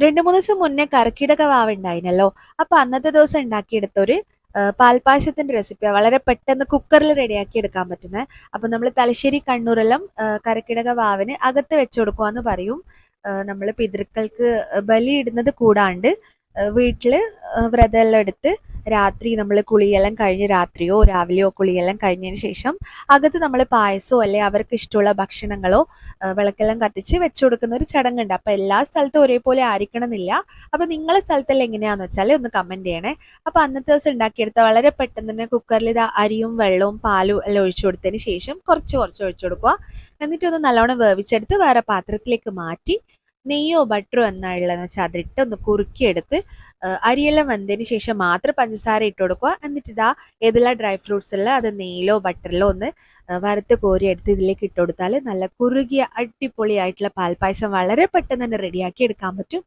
രണ്ട് മൂന്ന് ദിവസം മുന്നേ കർക്കിടക വാവ് ഉണ്ടായിരുന്നല്ലോ അപ്പൊ അന്നത്തെ ദിവസം ഉണ്ടാക്കിയെടുത്തൊരു പാൽപ്പായസത്തിന്റെ റെസിപ്പിയാണ് വളരെ പെട്ടെന്ന് കുക്കറിൽ റെഡിയാക്കി എടുക്കാൻ പറ്റുന്നത് അപ്പൊ നമ്മൾ തലശ്ശേരി കണ്ണൂരെല്ലാം കരക്കിടക വാവിന് അകത്ത് വെച്ചു കൊടുക്കുക എന്ന് പറയും നമ്മൾ പിതൃക്കൾക്ക് ബലിയിടുന്നത് കൂടാണ്ട് വീട്ടിൽ വ്രതമെല്ലാം എടുത്ത് രാത്രി നമ്മൾ കുളിയെല്ലാം കഴിഞ്ഞ് രാത്രിയോ രാവിലെയോ കുളിയെല്ലാം കഴിഞ്ഞതിന് ശേഷം അകത്ത് നമ്മൾ പായസോ അല്ലെ അവർക്ക് ഇഷ്ടമുള്ള ഭക്ഷണങ്ങളോ വിളക്കെല്ലാം കത്തിച്ച് വെച്ചു കൊടുക്കുന്ന ഒരു ചടങ്ങുണ്ട്. അപ്പൊ എല്ലാ സ്ഥലത്തും ഒരേപോലെ ആയിരിക്കണമെന്നില്ല. അപ്പൊ നിങ്ങളെ സ്ഥലത്തെല്ലാം എങ്ങനെയാന്ന് വെച്ചാൽ ഒന്ന് കമന്റ് ചെയ്യണേ. അപ്പൊ അന്നത്തെ ദിവസം ഉണ്ടാക്കിയെടുത്ത വളരെ പെട്ടെന്ന് തന്നെ കുക്കറിൽ ഇത് അരിയും വെള്ളവും പാലും എല്ലാം ഒഴിച്ചു കൊടുത്തതിന് ശേഷം കുറച്ച് കുറച്ച് ഒഴിച്ചു കൊടുക്കുക. എന്നിട്ടൊന്ന് നല്ലോണം വേവിച്ചെടുത്ത് വേറെ പാത്രത്തിലേക്ക് മാറ്റി നെയ്യോ ബട്ടറോ എന്നാ ഉള്ളതെന്ന് വെച്ചാൽ അതിട്ട് ഒന്ന് കുറുക്കിയെടുത്ത് അരിയെല്ലാം വന്നതിന് ശേഷം മാത്രം പഞ്ചസാര ഇട്ട് കൊടുക്കുക. എന്നിട്ട് ഇതാ ഏതെല്ലാം ഡ്രൈ ഫ്രൂട്ട്സ് ഉള്ള അത് നെയ്യിലോ ബട്ടറിലോ ഒന്ന് വറുത്ത് കോരി എടുത്ത് ഇതിലേക്ക് ഇട്ട് കൊടുത്താൽ നല്ല കുറുകിയ അടിപൊളിയായിട്ടുള്ള പാൽപ്പായസം വളരെ പെട്ടെന്ന് തന്നെ റെഡിയാക്കി എടുക്കാൻ പറ്റും.